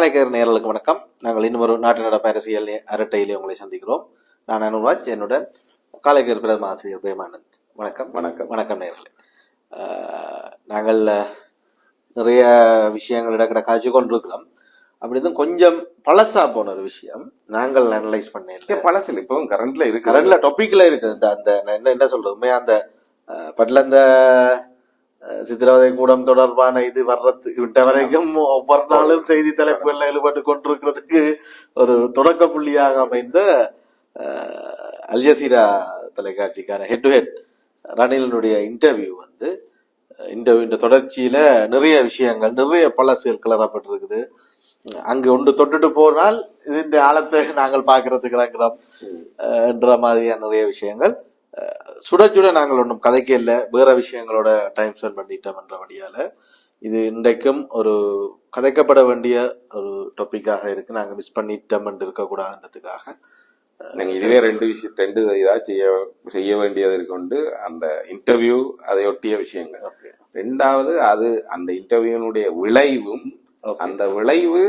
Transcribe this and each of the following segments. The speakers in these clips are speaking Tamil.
காலைக்கர் நேரலுக்கு வணக்கம். நாங்கள் இன்னும் ஒரு நாட்டு நடப்பு அரசியல் அரட்டையிலே உங்களை சந்திக்கிறோம். நான் அனுராஜ் என்னுடன் காலைக்கர் பிரதம ஆசிரியர் பிரேமானந்த். வணக்கம். வணக்கம். வணக்கம் நேர்களே. நாங்கள் நிறைய விஷயங்கள் இடக்கிட காய்ச்சி கொண்டிருக்கிறோம். அப்படி இருந்தும் கொஞ்சம் பழசா போன ஒரு விஷயம். நாங்கள் அனலைஸ் பண்ணேன் பழசில் இப்போ கரண்ட்ல இருக்கு கரண்ட்ல டாபிக்ல இருக்கு அந்த நான் என்ன என்ன சொல்றது? உண்மையா அந்த பட்ல அந்த சித்திரவதை கூடம் தொடர்பான இது வர்றது விட்ட வரைக்கும் ஒவ்வொரு நாளும் செய்தி தலைப்புகள்ல ஈடுபட்டு கொண்டிருக்கிறதுக்கு ஒரு தொடக்க புள்ளியாக அமைந்த அல்ஜசீரா தொலைக்காட்சிக்கான ஹெட் டு ஹெட் ரணிலனுடைய இன்டர்வியூ வந்து இன்டர்வியூ தொடர்ச்சியில நிறைய விஷயங்கள் நிறைய பழசுகள் கிளறப்பட்டிருக்குது. அங்கு ஒன்று தொட்டுட்டு போனால் இதன் இந்த ஆழத்தை நாங்கள் பார்க்கறதுக்கு இருக்கிறோம் என்ற மாதிரியான நிறைய விஷயங்கள். சுட சுட நாங்கள் ஒன்றும் கதைக்க இல்லை வேற விஷயங்களோட டைம் ஸ்பெண்ட் பண்ணிட்டோம் என்றபடியால இது இன்றைக்கும் ஒரு கதைக்கப்பட வேண்டிய ஒரு டாபிக்காக இருக்கு நாங்க மிஸ் பண்ணிட்டோம் என்று இருக்கக்கூடாதுன்றதுக்காக நீங்க இதுவே ரெண்டு விஷயம் ரெண்டு இதா செய்ய செய்ய வேண்டியது இருக்குண்டு அந்த இன்டர்வியூ அதை ஒட்டிய விஷயங்கள். ரெண்டாவது அது அந்த இன்டர்வியூனுடைய விளைவும். அந்த விளைவு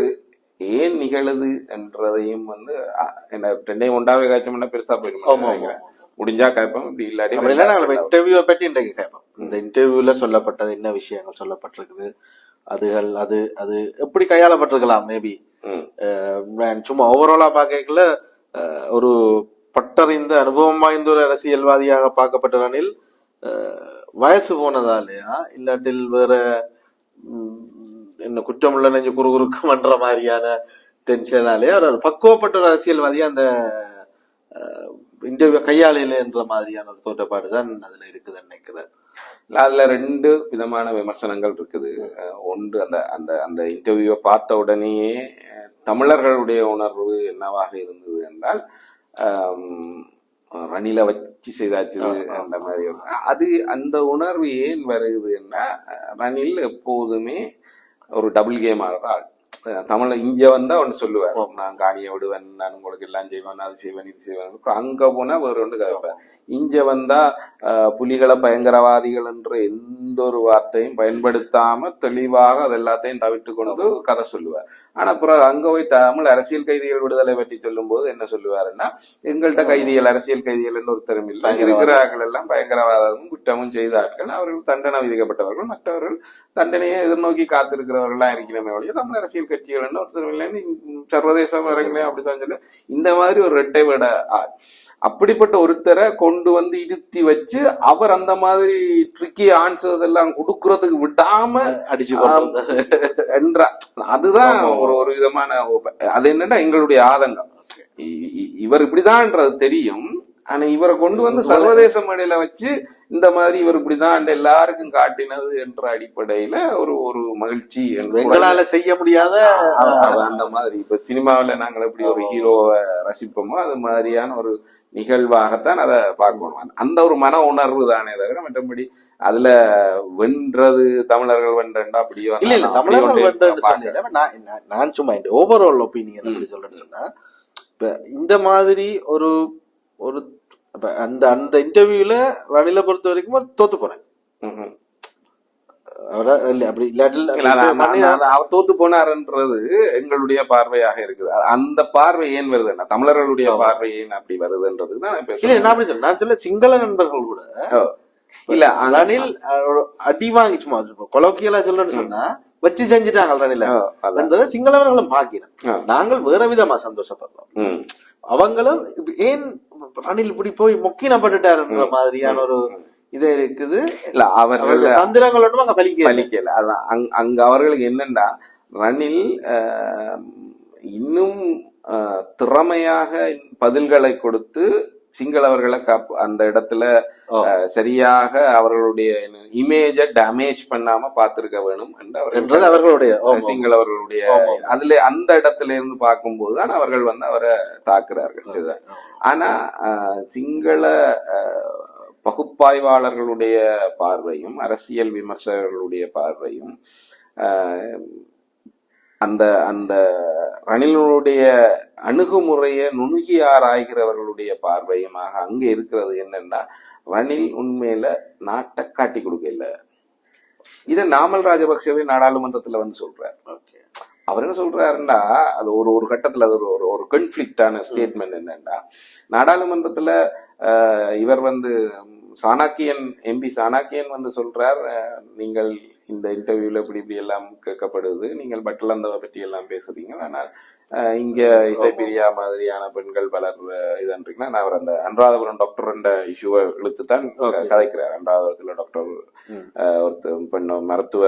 ஏன் நிகழுது என்றதையும் வந்து என்ன ரெண்டையும் ஒன்றாவே காய்ச்சோம்னா பெருசா ஆமா, போயிடும். முடிஞ்சா கேட்போம் இப்படி இல்லாட்டி இல்லை நாங்கள் இன்டர்வியூவை பற்றி இன்றைக்கு கேட்போம். இந்த இன்டர்வியூல சொல்லப்பட்டது என்ன விஷயங்கள் சொல்லப்பட்டிருக்குது? அதுகள் அது அது எப்படி கையாளப்பட்டிருக்கலாம்? மேபி சும்மா ஓவராலா பார்க்கல ஒரு பட்டறிந்த அனுபவம் வாய்ந்த ஒரு அரசியல்வாதியாக பார்க்கப்பட்ட ரணில் அஹ், வயசு போனதாலயா இல்லாட்டில் வேற என்ன குற்றமுள்ள நெஞ்சு குறுகுறுக்கு பண்ற மாதிரியான டென்ஷனாலேயே அவர் ஒரு பக்குவப்பட்ட ஒரு அரசியல்வாதியா அந்த இன்டர்வியூ கையாளையில என்ற மாதிரியான ஒரு தோற்றப்பாடு தான் அதுல இருக்குதுன்னு நினைக்கிறேன். அதுல ரெண்டு விதமான விமர்சனங்கள் இருக்குது. ஒன்று அந்த அந்த அந்த இன்டர்வியூவை பார்த்த உடனேயே தமிழர்களுடைய உணர்வு என்னவாக இருந்தது என்றால் ரணில வச்சு செய்தாச்சு அந்த மாதிரி அது அந்த உணர்வு ஏன் வருதுன்னா ரணில் எப்போதுமே ஒரு டபுள் கேம் ஆடுறாள் தமிழ்ல இங்க வந்தா ஒண்ணு சொல்லுவார். நான் காணியை விடுவேன் நான் உங்களுக்கு எல்லாம் செய்வேன் அது செய்வேன் இது செய்வேன். அப்புறம் அங்க போனா வேற ஒன்று கதைப்பார் இங்க வந்தா புலிகளை பயங்கரவாதிகள் என்ற எந்த ஒரு வார்த்தையும் பயன்படுத்தாம தெளிவாக அது எல்லாத்தையும் தவிர்த்து கொண்டு கதை சொல்லுவார். ஆனா அப்புறம் அங்க போய் தமிழ் அரசியல் கைதிகள் விடுதலை பற்றி சொல்லும் போது என்ன சொல்லுவாருன்னா எங்கள்கிட்ட கைதிகள் அரசியல் கைதிகள் ஒருத்தரும் இல்லை. இருக்கிறார்கள் எல்லாம் பயங்கரவாதமும் குற்றமும் செய்தார்கள். அவர்கள் தண்டனை விதிக்கப்பட்டவர்கள். மற்றவர்கள் தண்டனையை எதிர்நோக்கி காத்திருக்கிறவர்களா இருக்கிறமே ஒழிய தமிழ் அரசியல் கட்சிகள் சர்வதேச வரங்களே அப்படித்தான் சொல்லு. இந்த மாதிரி ஒரு ரெட்டை விட அப்படிப்பட்ட ஒருத்தரை கொண்டு வந்து இருத்தி வச்சு அவர் அந்த மாதிரி ட்ரிக்கி ஆன்சர்ஸ் எல்லாம் கொடுக்கறதுக்கு விடாம அடிச்சு என்ற அதுதான் ஒரு ஒரு விதமான அது என்னன்னா எங்களுடைய ஆதங்கம். இவர் இப்படிதான்ன்றது தெரியும். ஆனா இவரை கொண்டு வந்து சர்வதேச மேடையில வச்சு இந்த மாதிரி இவர் இப்படிதான் எல்லாருக்கும் காட்டினது என்ற அடிப்படையில ஒரு ஒரு மகிழ்ச்சி எங்களால செய்ய முடியாத அந்த மாதிரி. இப்ப சினிமாவுல நாங்கள் எப்படி ஒரு ஹீரோவை ரசிப்போமோ அது மாதிரியான ஒரு நிகழ்வாகத்தான் அதை பார்க்கணும். அந்த- ஒரு மன உணர்வு தானே தவிர மற்றபடி அதுல வென்றது தமிழர்கள் வென்றா அப்படியோ இல்ல தமிழர்கள் நான் சும்மா இந்த ஓவரால் ஒப்பீனியன் அப்படி சொல்றேன்னு சொன்னா இப்ப இந்த மாதிரி ஒரு ஒரு அந்த அந்த இன்டர்வியூல ரணில பொறுத்த வரைக்கும் தோத்து ம்ஹும். அவரை இல்ல அப்படி இல்லாட்டில் தோத்து போனாருன்றது எங்களுடைய பார்வையாக இருக்குது. அந்த பார்வை ஏன் வருதுன்னா தமிழர்களுடைய பார்வை ஏன் அப்படி வருதுன்றது தான் நான் நான் சொல்ல நான் சொல்ல சிங்கள நண்பர்கள் கூட. இல்ல ரணில் அடி வாங்கி சும்மா கொலோக்கியலா சொல்றேன்னு சொன்னா வச்சு செஞ்சுட்டாங்க ரணில. சிங்களவர்களும் பார்க்கிறேன். ஆ. நாங்கள் வேற விதமா சந்தோஷப்படுறோம். அவங்களும் ஏன் ரணில் இப்படி போய் மொக்கினப்பட்டுட்டாருன்ற மாதிரியான ஒரு இது இருக்குது. இல்ல அவர்கள் அவருடைய தந்திரங்கள் ஒன்றும் அங்க பலிக்க பலிக்கல. அதான் அங்க- அங்க அவர்களுக்கு என்னன்னா ரணில் இன்னும் திறமையாக பதில்களை கொடுத்து சிங்களவர்களை காப்பு அந்த இடத்துல சரியாக அவர்களுடைய இமேஜ டேமேஜ் பண்ணாம பார்த்திருக்க வேணும் என்று அவர்களுடைய. சிங்களவர்களுடைய. அதுல அந்த இடத்துல இருந்து பார்க்கும்போது தான் அவர்கள் வந்து அவரை தாக்குறார்கள். ஆனா சிங்கள பகுப்பாய்வாளர்களுடைய பார்வையும் அரசியல் விமர்சகர்களுடைய பார்வையும் அந்த அந்த ரணிலுடைய அணுகுமுறையை நுணுகி ஆராய்கிறவர்களுடைய பார்வையுமாக அங்க இருக்கிறது என்னன்னா ரணில் உண்மையில நாட்டை காட்டி கொடுக்கல. இத நாமல் ராஜபக்சவே நாடாளுமன்றத்துல வந்து சொல்றார். அவர் என்ன சொல்றாருன்னா அது ஒரு ஒரு கட்டத்துல அது ஒரு ஒரு கன்ஃபிளிக்டான ஸ்டேட்மெண்ட் என்னன்னா நாடாளுமன்றத்துல இவர் வந்து சாணக்கியன் எம்பி சாணக்கியன் வந்து சொல்றார் நீங்கள் இந்த இன்டர்வியூல இப்படி இப்படி எல்லாம் கேட்கப்படுது. நீங்கள் பட்டலந்தவை பற்றி எல்லாம் பேசுறீங்க. ஆனால் இங்க இசைப்பிரியா மாதிரியான பெண்கள் பலர் இதன்றீங்கன்னா நான் அவர் அந்த அனுராதபுரம் டாக்டர் என்ற இஷ்யூவை இழுத்து தான். கதைக்கிறார். அனுராதபுரத்துல டாக்டர் ஒருத்தர் பெண் மருத்துவ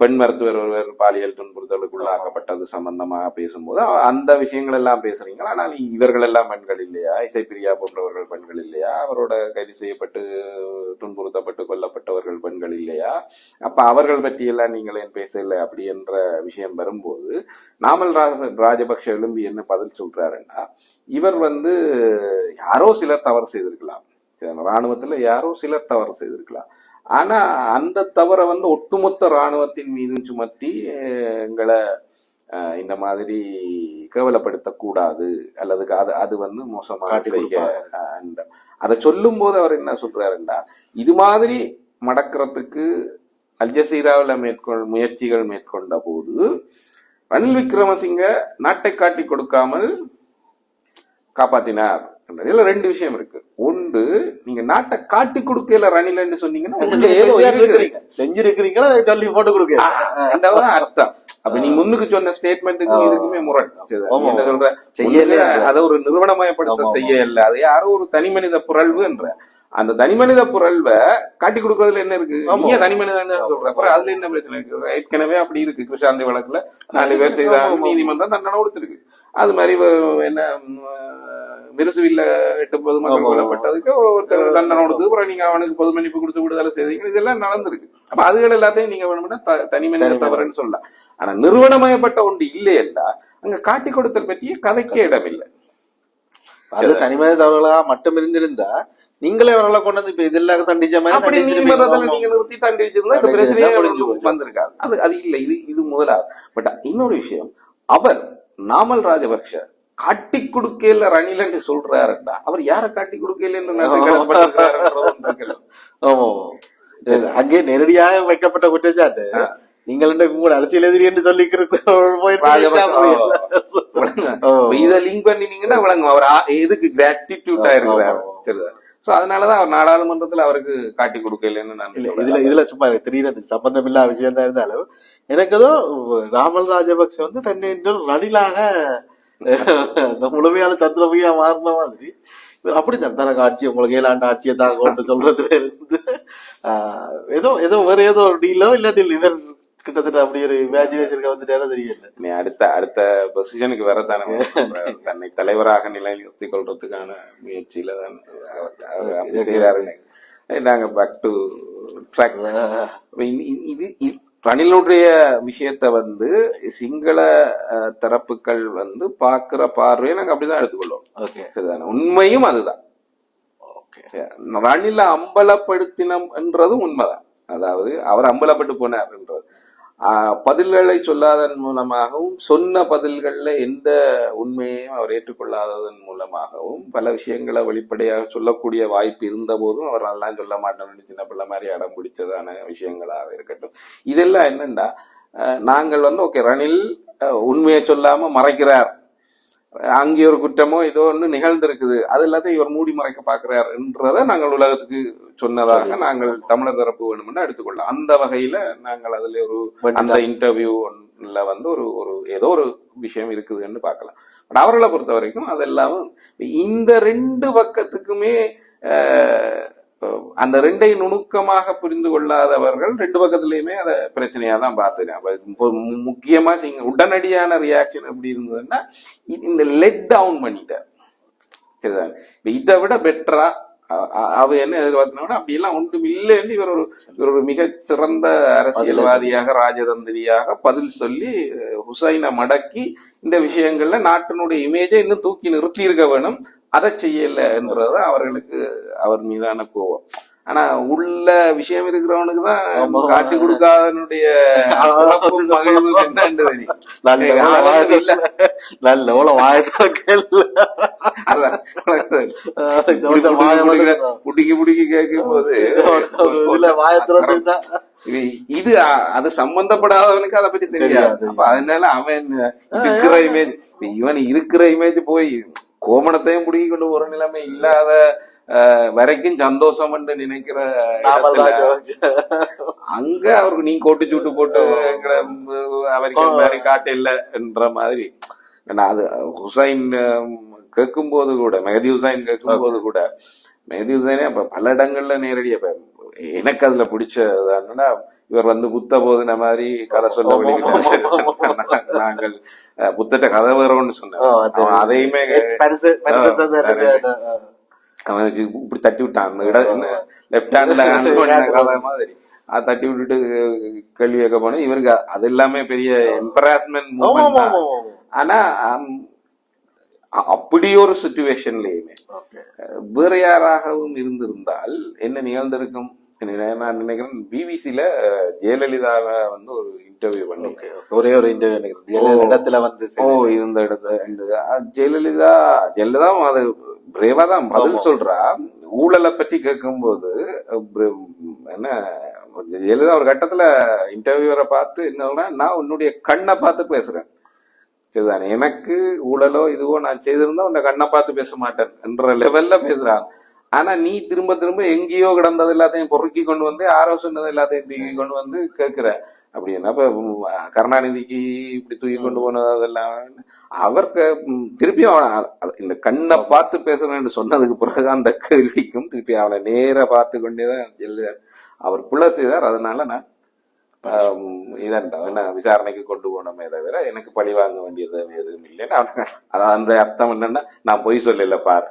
பெண் மருத்துவர் ஒருவர் பாலியல் துன்புறுத்தலுக்கு உள்ளாக்கப்பட்டது சம்பந்தமாக பேசும்போது அந்த விஷயங்கள் எல்லாம் பேசுறீங்களா? ஆனால் இவர்கள் எல்லாம் பெண்கள் இல்லையா? இசைப்பிரியா போன்றவர்கள் பெண்கள் இல்லையா? அவரோட கைது செய்யப்பட்டு துன்புறுத்தப்பட்டு கொல்லப்பட்டவர்கள் பெண்கள் இல்லையா? அப்ப அவர்கள் பற்றியெல்லாம் நீங்கள் ஏன் பேசல அப்படி என்ற விஷயம் வரும்போது நாமல் ராஜ ராஜபக்ஷ எழும்பி என்ன பதில் சொல்றாருன்னா இவர் வந்து யாரோ சிலர் தவறு செய்திருக்கலாம். ராணுவத்துல யாரோ சிலர் தவறு செய்திருக்கலாம். ஆனா அந்த தவறை வந்து ஒட்டுமொத்த ராணுவத்தின் மீதும் சுமத்தி எங்களை இந்த மாதிரி கேவலப்படுத்தக்கூடாது அல்லது அது அது வந்து மோசமாக செய்ய அதை சொல்லும் போது அவர் என்ன சொல்றாருன்னா இது மாதிரி மடக்கிறதுக்கு அல்ஜசீராவில் மேற்கொள் முயற்சிகள் மேற்கொண்ட போது ரணில் விக்ரமசிங்க நாட்டை காட்டி கொடுக்காமல் காப்பாத்தினார். இதுல ரெண்டு விஷயம் இருக்கு. ஒன்று நீங்க நாட்டை காட்டி கொடுக்கல ரணில்னு சொன்னீங்கன்னா. செஞ்சிருக்கிறீங்களா? சொல்லி போட்டு கொடுக்க ரெண்டாவது அர்த்தம். அப்ப நீங்க முன்னுக்கு சொன்ன ஸ்டேட்மெண்ட்டுக்கும் ஆ. இதுக்குமே முரண். என்ன சொல்ற? செய்யல. அதை ஒரு நிறுவனமயப்படுத்த. செய்ய இல்ல அது யாரோ ஒரு தனி மனித புரள்வுன்ற அந்த தனி மனித புரள்வை காட்டி கொடுக்கறதுல என்ன இருக்கு. நீங்க தனி மனிதன் சொல்ற. அப்புறம் அதுல என்ன பிரச்சனை இருக்கு? ஏற்கனவே அப்படி இருக்கு கிருஷாந்தி வழக்குல. நாலு பேர் ஆமா. நீதிமன்றம் தண்டனை கொடுத்திருக்கு. அது மாதிரி என்ன மிருசுவில்ல எட்டு மக்கள். கொல்லப்பட்டதுக்கு ஒருத்தர் தண்டனை கொடுத்து அப்புறம் நீங்க அவனுக்கு பொது மன்னிப்பு கொடுத்து விடுதலை செய்தீங்க இதெல்லாம் நடந்திருக்கு. அப்ப அதுகள் எல்லாத்தையும் நீங்க வேணும்னா தனி மனித தவறுன்னு சொல்லலாம். ஆனா நிறுவனமயப்பட்ட ஒன்று இல்லையென்றா அங்க காட்டி கொடுத்தல் பற்றிய கதைக்கே இடம் இல்லை அது தனிமனித தவறுகளா மட்டும் இருந்திருந்தா நீங்களே அவர்களை கொண்டு வந்து இப்ப இதெல்லாம் தண்டிச்ச மாதிரி அப்படி. நீதிமன்றத்துல நீங்க நிறுத்தி தண்டி வச்சிருந்தா இந்த பிரச்சனையே. வந்திருக்காது. அது அது இல்ல. இது இது முதலாவது. பட் இன்னொரு விஷயம். அவர் நாமல் ராஜபக்ஷ காட்டி கொடுக்கல ரணில் என்று சொல்றாருடா. அவர் யார காட்டி கொடுக்கல என்று ஆமா. இது அங்கே நேரடியாக வைக்கப்பட்ட குற்றச்சாட்டு. நீங்கள் என்ன கூட அரசியல் எதிரி என்று சொல்லி இத லிங்க் பண்ணினீங்கன்னா விளங்கும் அவர் எதுக்கு கிராட்டிடியூட்டா இருக்கிறாரு. சரிதான் சோ அதனாலதான் அவர் நாடாளுமன்றத்துல அவருக்கு காட்டி கொடுக்கலன்னு நான் இதுல இதுல சும்மா திடீர்னு சம்பந்தம் இல்லாத விஷயம் தான் இருந்தாலும் எனக்கு ஏதோ ராமல் ராஜபக்ச வந்து தன்னை இன்னொரு ரணிலாக இந்த முழுமையான சந்திரபுரியா மாறின மாதிரி. இவர் அப்படித்தான் தனக்கு ஆட்சி உங்களுக்கு ஏழாண்டு ஆட்சியை தாங்க கொண்டு சொல்றதுல இருந்து ஏதோ ஏதோ வேற ஏதோ டீலோ இல்லாட்டி இவர் கிட்டத்தட்ட அப்படி ஒரு இமேஜினேஷனுக்கு வந்துட்டாரோ தெரியல. நீ அடுத்த அடுத்த பொசிஷனுக்கு வரத்தானே தன்னை தலைவராக நிலைநிறுத்திக் கொள்றதுக்கான முயற்சியில தான் அவர் நாங்க பேக் டு ட்ராக் இது- ரணிலுடைய விஷயத்த வந்து சிங்கள தரப்புகள் வந்து பாக்குற பார்வையை நாங்க அப்படிதான் எடுத்துக்கொள்வோம். ஓகே. சரிதானே? உண்மையும் அதுதான். ரணில அம்பலப்படுத்தினம் என்றதும் உண்மைதான். அதாவது அவர் அம்பலப்பட்டு போனார்ன்றது ஆஹ் பதில்களை சொல்லாதன் மூலமாகவும் சொன்ன பதில்களில் எந்த உண்மையையும் அவர் ஏற்றுக்கொள்ளாததன் மூலமாகவும் பல விஷயங்களை வெளிப்படையாக சொல்லக்கூடிய வாய்ப்பு இருந்த போதும் அவர் அதெல்லாம் சொல்ல மாட்டோம்னு சின்ன பிள்ளை மாதிரி அடம் பிடிச்சதான விஷயங்களாக இருக்கட்டும். இதெல்லாம் என்னண்டா? நாங்கள் வந்து ஓகே ரணில் உண்மையை சொல்லாமல் மறைக்கிறார். அங்கே ஒரு குற்றமோ ஏதோ ஒன்று நிகழ்ந்திருக்குது. அது எல்லாத்தையும் இவர் மூடி மறைக்க பார்க்கிறார் என்றதை நாங்கள் உலகத்துக்கு சொன்னதாக நாங்கள் தமிழர் தரப்பு வேணும்னு எடுத்துக்கொள்ளலாம் அந்த வகையில நாங்கள் அதுல ஒரு அந்த இன்டர்வியூல வந்து ஒரு ஒரு ஏதோ ஒரு விஷயம் இருக்குதுன்னு பார்க்கலாம். பட் அவர்களை பொறுத்த வரைக்கும் அதெல்லாம் இந்த ரெண்டு பக்கத்துக்குமே அந்த ரெண்டை நுணுக்கமாக புரிந்து கொள்ளாதவர்கள் ரெண்டு பக்கத்துலயுமே அதை பிரச்சனையா தான் பார்த்துக்கிறேன் முக்கியமா உடனடியான ரியாக்ஷன் எப்படி இருந்ததுன்னா இந்த லெட் டவுன் பண்ணிட்டார். சரிதான் இப்ப இதை விட பெட்டரா அவ என்ன எதிர்பார்த்தனா அப்படியெல்லாம் ஒன்றும் இல்லைன்னு இவர் ஒரு இவர் ஒரு மிகச்சிறந்த அரசியல்வாதியாக ராஜதந்திரியாக பதில் சொல்லி ஹுசைனை மடக்கி இந்த விஷயங்கள்ல நாட்டினுடைய இமேஜை இன்னும் தூக்கி நிறுத்தி இருக்க வேணும். அதை செய்யல என்றது அவர்களுக்கு அவர் மீதான கோபம். ஆனா உள்ள விஷயம் இருக்கிறவனுக்கு. தான் காட்டி கொடுக்காதனுடைய நல்ல ஏய், வேளை அது வாயை இல்ல. நல்ல எவ்வளோ வாயத்தில் அதான் இந்த வருஷம் வாயை மட்டும் புடிக்கி புடிக்கி கேட்கும் போது இதுல வாயத்துல இருந்தா இது அது சம்பந்தப்படாதவனுக்கு அதை பத்தி தெரியாது. அதனால அவன் இருக்கிற இமேஜ் இவன் இருக்கிற இமேஜ் போய் கோமணத்தையும் பிடிங்கி கொண்டு போற நிலைமை இல்லாத வரைக்கும் சந்தோஷம் என்று நினைக்கிற அங்க அவருக்கு நீ கோட்டு சூட்டு போட்டு அவருக்கு மாதிரி காட்டு இல்ல என்ற மாதிரி. ஏன்னா அது ஹுசைன் கேட்கும் போது கூட மெஹதி ஹுசைன் கேட்கும் போது கூட மெஹதி ஹுசைனே அப்ப பல இடங்கள்ல நேரடியா எனக்கு அதுல பிடிச்சது என்னன்னா இவர் வந்து புத்த போதுன மாதிரி கதை சொல்ல. நாங்கள் புத்தட்ட கதை வேறோம்னு ஓ, சொன்னேன் அதையுமே அவன் இப்படி தட்டி விட்டான். அந்த என்ன லெப்ட் ஹேண்ட்ல கதை மாதிரி. அது தட்டி விட்டுட்டு கேள்வி கேட்க போனேன். இவருக்கு அது எல்லாமே பெரிய எம்பராஸ்மெண்ட் ஆனா அப்படி ஒரு சுச்சுவேஷன்லயுமே வேற யாராகவும் இருந்திருந்தால் என்ன நிகழ்ந்திருக்கும்? நான் நினைக்கிறேன் பிபிசில ஜெயலலிதாவை வந்து ஒரு இன்டர்வியூ பண்ணி ஒரே ஒரு இன்டர்வியூ இடத்துல வந்து ஓ இருந்த இடத்துல ஜெயலலிதா ஜெயலலிதா அது பிரேவா தான் பதில் சொல்றா. ஊழலை பற்றி கேட்கும்போது என்ன ஜெயலலிதா ஒரு கட்டத்துல இன்டர்வியூவரை பார்த்து என்ன நான் உன்னுடைய கண்ணை பார்த்து பேசுறேன். சரிதானே எனக்கு ஊழலோ இதுவோ நான் செய்திருந்தா உன்னை கண்ணை பார்த்து பேச மாட்டேன். என்ற லெவல்ல பேசுறான் ஆனா நீ திரும்ப திரும்ப எங்கேயோ கிடந்தது எல்லாத்தையும் பொறுக்கி கொண்டு வந்து ஆரோ சொன்னது எல்லாத்தையும் தூக்கி கொண்டு வந்து கேட்கிற. அப்படின்னா இப்ப ம், கருணாநிதிக்கு இப்படி தூக்கி கொண்டு போனது அதெல்லாம். அவருக்கு திருப்பி அவன் இந்த கண்ணை பார்த்து பேசுறேன்னு சொன்னதுக்கு பிறகு அந்த கேள்விக்கும் திருப்பி அவனை நேர பார்த்து கொண்டேதான் எழுதுறார் அவர் புள்ள செய்தார். அதனால நான் ஆம், இதான் என்ன விசாரணைக்கு கொண்டு போனோமே தவிர எனக்கு பழி வாங்க வேண்டியது எதுவும் இல்லைன்னு அவனுக்கு அதான் அந்த அர்த்தம் என்னன்னா நான் பொய் சொல்லல பார்.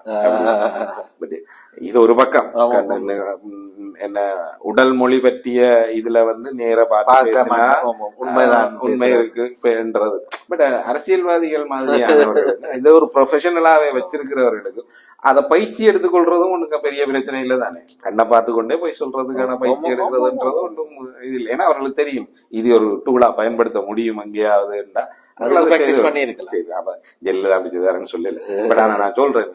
But இது ஒரு பக்கம். என்ன உடல் மொழி பற்றிய இதுல வந்து நேர பார்த்து உண்மைதான். உண்மை இருக்கு இப்பன்றது பட் அரசியல்வாதிகள் மாதிரியானவர்கள் இதை ஒரு ப்ரொஃபஷனலாவே வச்சிருக்கிறவர்களுக்கு அதை பயிற்சி எடுத்துக்கொள்றதும் ஒண்ணுக்கு பெரிய பிரச்சனை இல்லை தானே. கண்ணை பார்த்து கொண்டே போய் சொல்றதுக்கான பயிற்சி எடுக்கிறதுன்றது ஒன்றும் இது இல்லை ஏன்னா அவர்களுக்கு தெரியும் இது ஒரு டூலா பயன்படுத்த முடியும் எங்கேயாவது அதுல practice பண்ணியிருக்கலாம். அப்ப ஜெயலலிதா அப்படி செய்தாருன்னு சொல்லல. பட் ஆனா நான் சொல்றேன்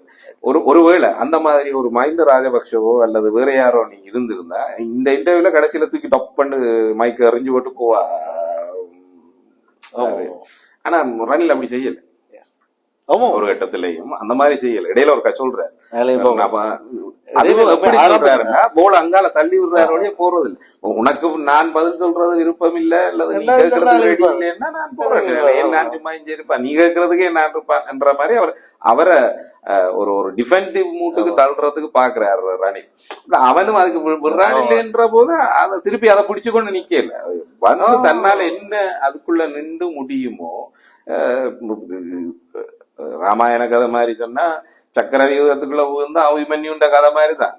ஒரு ஒருவேளை அந்த மாதிரி ஒரு மஹிந்த ராஜபக்ஷவோ அல்லது வேற யாரோ நீ இருந்திருந்தா இந்த இன்டர்வியூல கடைசியில தூக்கி டப் பண்ணு மைக் எறிஞ்சு போட்டு போவா. ஆனா ரணில் அப்படி செய்யல. ஒரு கட்டத்திலையும். அந்த மாதிரி செய்யல. இடையில ஒருக்கா சொல்றேன். போல அங்கால தள்ளி விடுறாரு வழியே போறது இல்ல உனக்கு நான் பதில் சொல்றது விருப்பம் இல்ல அல்லது நீ கேட்கறது நான் போறேன். என் நான் சும்மா இங்கே இருப்பேன் நீ கேட்கறதுக்கே நான் இருப்பேன் என்ற மாதிரி அவர் அவரை ஒரு ஒரு டிஃபென்டிவ் மூட்டுக்கு தள்ளுறதுக்கு பாக்குறாரு ரணில் இல்ல, அவனும் அதுக்கு விடுறான் இல்லைன்ற போது அதை திருப்பி அதை பிடிச்சு கொண்டு நிக்கல. வந்து தன்னால என்ன அதுக்குள்ள நின்று முடியுமோ ராமாயண கதை மாதிரி சொன்னா சக்கர வியூகத்துக்குள்ள விழுந்து அபிமன்யுண்ட கதை மாதிரி தான்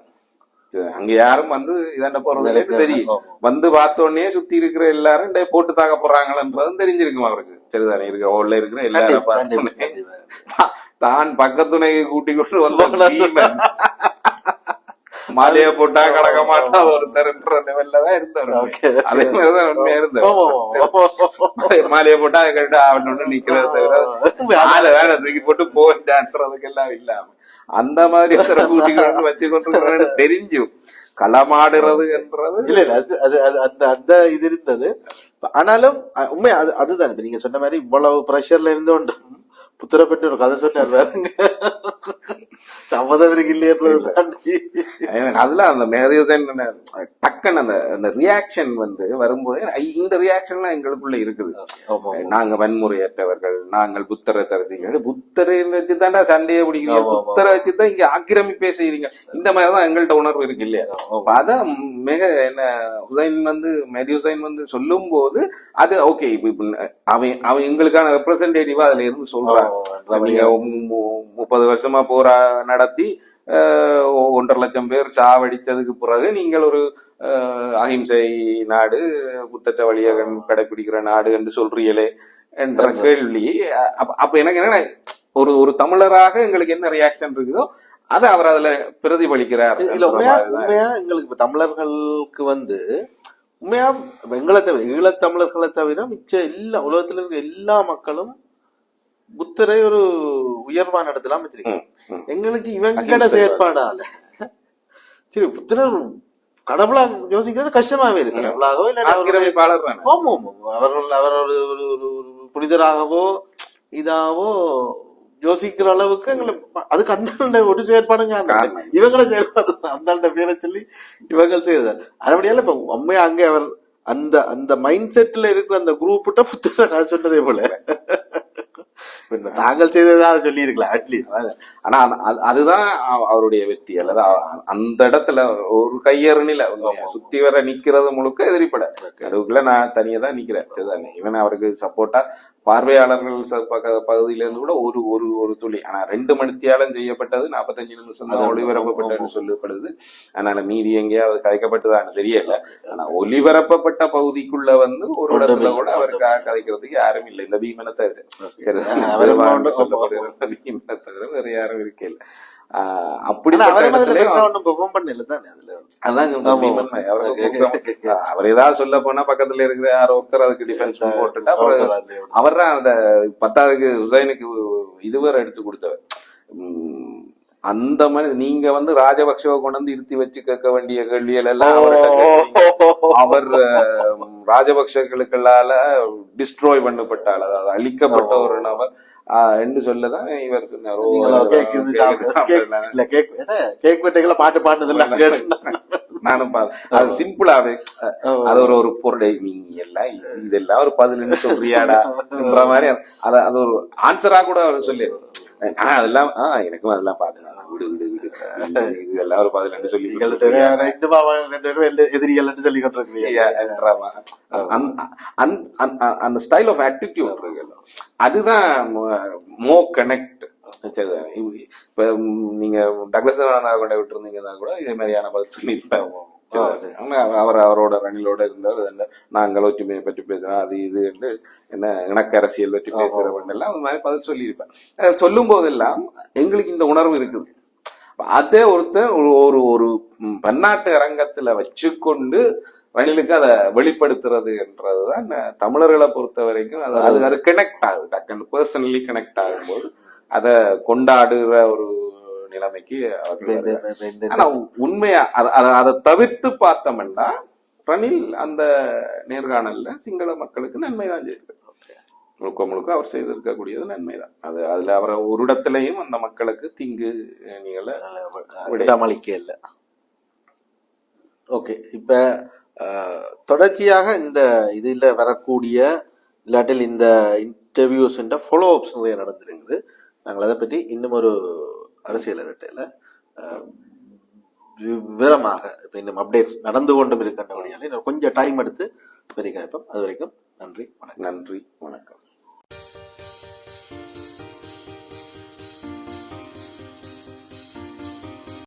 அங்க யாரும் வந்து இதாண்ட போறது தெரியும். வந்து பார்த்த உடனே சுத்தி இருக்கிற எல்லாரும் போட்டு தாக்க போறாங்களன்றதும் தெரிஞ்சிருக்கும் அவருக்கு. சரிதானே இருக்க ஓல்ல இருக்கிற எல்லாரும் பார்த்த உடனே தா- தான் பக்கத்துணையை கூட்டி கொண்டு வந்த பீமன் மாலைய போட்டா கடக்க மாட்டாத ஒருத்தர்ன்ற லெவல்ல தான் இருந்தாரு அதே மாதிரிதான் உண்மையா இருந்தாரு மாலைய போட்டா அதை கண்டு அவன் ஒண்ணு நிக்கிறத தவிர ஆளை வேற தூக்கி போட்டு போயிட்டான்றதுக்கு எல்லாம் இல்லாம. அந்த மாதிரி ஒருத்தரை கூட்டி கொண்டு வச்சு கொண்டு தெரிஞ்சும் களமாடுறது என்றது. இல்ல இல்ல அது அது அந்த அந்த இது இருந்தது. ஆனாலும் உண்மை அது அதுதான். நீங்க சொன்ன மாதிரி இவ்வளவு பிரஷர்ல இருந்து கொண்டு புத்திர பற்றி ஒரு கதை சொன்னார் இல்லையன்றது தாண்டி. எனக்கு அதுல அந்த மேதேசன் டக்குன்னு அந்த அந்த ரியாக்ஷன் வந்து வரும்போது இந்த ரியாக்ஷன்லாம் எங்களுக்குள்ள இருக்குது. நாங்க வன்முறையற்றவர்கள் நாங்கள் புத்தரை தரிசிங்க புத்தரை வச்சு தாண்டா சண்டையை பிடிக்கிறீங்க. புத்தரை வச்சு தான் இங்க ஆக்கிரமிப்பே செய்றீங்க. இந்த மாதிரிதான் எங்கள்ட்ட உணர்வு இருக்கு இல்லையா? அதான் மிக என்ன ஹுசைன் வந்து மேரி ஹுசைன் வந்து சொல்லும் போது அது ஓகே அவன் அவன் எங்களுக்கான ரெப்ரசன்டேட்டிவா அதுல இருந்து சொல்றான். நீங்க முப்பது வருஷமா போரா நடத்தி ஒன்றரை லட்சம் பேர் சாவடிச்சதுக்கு பிறகு நீங்கள் ஒரு அஹ், அஹிம்சை நாடு புத்தட்ட வழியை கடைபிடிக்கிற நாடு என்று சொல்றீங்களே என்ற கேள்வி அப்ப- எனக்கு என்ன ஒரு ஒரு தமிழராக எங்களுக்கு என்ன ரியாக்ஷன் இருக்குதோ அதை அவர் அதுல பிரதிபலிக்கிறார் இல்ல உண்மையா. உண்மையா எங்களுக்கு இப்ப தமிழர்களுக்கு வந்து உண்மையா எங்களை தவிர ஈழத் தமிழர்களை தவிர மிச்ச எல்லா உலகத்துல இருக்க எல்லா மக்களும் புத்தரை ஒரு உயர்வான இடத்துல அமைச்சிருக்காங்க. எங்களுக்கு இவங்களோட அஹிம்சை செயற்பாடால. சரி புத்தர் கடவுளா யோசிக்கிறது கஷ்டமாவே இருக்கு. கடவுளாகவோ தானே. ஆமா அவர்கள் அவர் ஒரு ஒரு புனிதராகவோ இதாவோ யோசிக்கிற அளவுக்கு எங்களை அதுக்கு அந்த ஒரு செயற்பாடுங்க. இவங்கள செயல்பாடு அந்த பேரை சொல்லி இவங்க செய்தார். அதுபடியால இப்ப உண்மையா அங்கே அவர் அந்த அந்த மைண்ட் செட்ல இருக்கிற அந்த குரூப்கிட்ட நான் சொன்னதே போல. பின்ன தாங்கள் செய்ததாக சொல்லி இருக்கலாம் அட்லீஸ்ட் ஆனா அது- அது- அதுதான் அவ- அவருடைய வெற்றி. அல்லது அந்த இடத்துல ஒரு உண்மையா சுத்தி வர நிக்கிறது முழுக்க எதிரிப்பட. அதுக்குள்ள நான் தனியா தான் நிக்கிறேன். இவன் அவருக்கு சப்போர்ட்டா பார்வையாளர்கள் ச- பக- பகுதியில இருந்து கூட ஒரு ஒரு ஒரு துளி. ஆனா ரெண்டு மணித்தியாலம் செய்யப்பட்டது நாற்பத்தஞ்சு நிமிஷம் தான் ஒளிபரப்பப்பட்டதுன்னு சொல்லப்படுது. அதனால மீதி எங்கேயாவது கதைக்கப்பட்டதான்னு தெரியல. ஆனா ஒளிபரப்பப்பட்ட பகுதிக்குள்ள வந்து ஒரு இடத்துல கூட அவருக்காக கதைக்கிறதுக்கு யாரும் இல்லை. இந்த பீமனை தவிர. சொல்லப்படுகிற பீமனை தவிர வேற யாரும் இருக்கல ஆஹ் okay. அவர் ஏதாவது சொல்ல போனா பக்கத்துல இருக்கிற யாரோ ஒருத்தர் அதுக்கு டிஃபென்ஸ் போட்டுட்டா அவர் தான் அந்த பத்தாவதுக்கு ஹுசைனுக்கு இது வேற எடுத்து கொடுத்தவர். அந்த மாதிரி நீங்க வந்து ராஜபக்சவை கொண்டு வந்து இருத்தி வச்சு கேட்க வேண்டிய கேள்விகள் எல்லாம். அவர் அஹ், ராஜபக்சர்களுக்களால டிஸ்ட்ராய் பண்ணப்பட்டால் அதாவது அழிக்கப்பட்ட ஒரு நபர் என்று சொல்லதான் இவர் சொன்னார். ஓ, நீங்களோ கேக். கேக் கேக் இல்ல. கேக் என்ன? கேக் வெட்டைகளை பாட்டு கேட்டு நானும் அது சிம்பிளாவே அது ஒரு ஒரு பொருளை நீ எல்லாம் இது- இதெல்லாம் ஒரு பதினெண்டு சொல்றியாடான்ற மாதிரி அத அது ஒரு ஆன்சரா கூட அவர் சொல்லி அதெல்லாம் ஆஹ் எனக்கும் அதெல்லாம் பாத்துக்கலாம் விடு விடு விடு. இது- ஒரு பதினெண்டு சொல்லி ரெண்டு பாவம் ரெண்டு பேரும் எதிரிகள்னு சொல்லி கொண்டிருக்கிறீங்க. அந்த- ஸ்டைல் ஆஃப் ஆட்டிடியூட் அதுதான் மோ கனெக்ட் இப்ப நீங்க டக்ளஸ் கொண்டு விட்டு இருந்தீங்கன்னா கூட இதே மாதிரியான பதில் சொல்லியிருப்பாங்க ஆனா அவர் அவரோட ரணிலோட இருந்தார். அந்த நாங்கள் ஒற்றுமையை பற்றி பேசுறோம் அது இது என்று என்ன இணக்க அரசியல் பற்றி பேசுறவன் எல்லாம் அந்த மாதிரி பதில் சொல்லியிருப்பேன் சொல்லும் போதெல்லாம் எங்களுக்கு இந்த உணர்வு இருக்குது. அதே ஒருத்தன் ஒரு ஒரு பன்னாட்டு அரங்கத்துல வச்சுக்கொண்டு ரணிலுக்கு அதை வெளிப்படுத்துறது என்றதுதான் தமிழர்களை பொறுத்த வரைக்கும் அது அது அது கனெக்ட் ஆகுது. டக்குன்னு பர்சனலி கனெக்ட் ஆகும்போது அதை கொண்டாடுற ஒரு நிலைமைக்கு ஆனா உண்மையா அத- தவிர்த்து பார்த்தோம்னா ரணில் அந்த நேர்காணல்ல சிங்கள மக்களுக்கு நன்மைதான் செய்திருக்கார். முழுக்க முழுக்க அவர் செய்திருக்கக்கூடியது நன்மைதான். அது அதுல அவர் ஒரு இடத்துலயும் அந்த மக்களுக்கு தீங்கு நீங்கள விடாமலிக்க இல்ல ஓகே. இப்ப தொடர்ச்சியாக இந்த இதுல வரக்கூடிய இல்லாட்டில் இந்த இன்டர்வியூஸ் ஃபாலோ அப்ஸ் நிறைய நடந்திருக்குது. நாங்கள் அதை பற்றி இன்னும் ஒரு அரசியல் இரட்டையில விவரமாக இப்ப இன்னும் அப்டேட்ஸ் நடந்து கொண்டும் இருக்கின்றபடியால இன்னும் கொஞ்சம் டைம் எடுத்து பெரிய கேட்போம் அது வரைக்கும் நன்றி வணக்கம். நன்றி வணக்கம்.